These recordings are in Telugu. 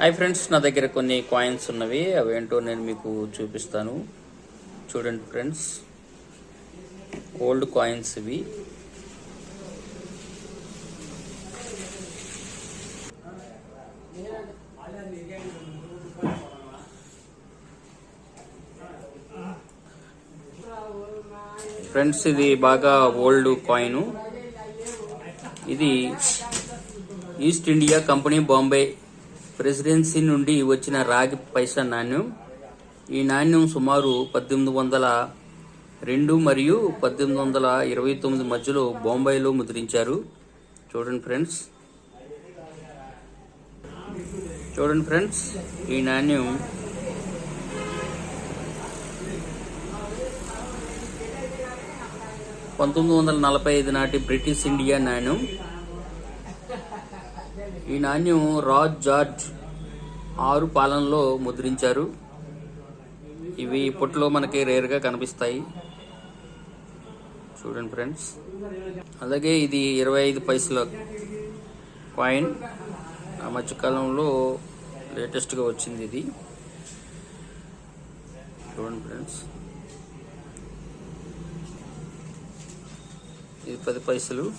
హాయ్ ఫ్రెండ్స్ నా దగ్గర కొన్ని కాయిన్స్ ఉన్నవి. అవేంటో నేను మీకు చూపిస్తాను. చూడండి ఫ్రెండ్స్. ఓల్డ్ కాయిన్స్ ఇవి. ఫ్రెండ్స్ ఇది బాగా ఓల్డ్ కాయిన్ ఇది East India Company Bombay Presidency నుండి వచ్చిన రాగి పైసా నాణ్యం ఈ నాణ్యం సుమారు పద్దెనిమిది వందల రెండు మరియు పద్దెనిమిది వందల ఇరవై తొమ్మిది మధ్యలో బొంబాయిలో ముద్రించారు. చూడండి ఫ్రెండ్స్. చూడండి ఫ్రెండ్స్ ఈ నాణ్యం పంతొమ్మిది వందల నలభై ఐదు నాటి బ్రిటిష్ ఇండియా నాణ్యం. ఈ నాణ్యం రాజ్ జార్జ్ ఆరు పాలనలో ముద్రించారు. ఇవి ఇప్పట్లో మనకి రేర్గా కనిపిస్తాయి. చూడండి ఫ్రెండ్స్. అలాగే ఇది ఇరవై ఐదు పైసల కాయిన్. ఆ మధ్యకాలంలో లేటెస్ట్గా వచ్చింది ఇది. చూడండి ఫ్రెండ్స్. ఇది పది పైసలు.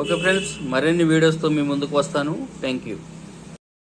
ఓకే ఫ్రెండ్స్ మరిన్ని వీడియోస్తో మీ ముందుకు వస్తాను. Thank you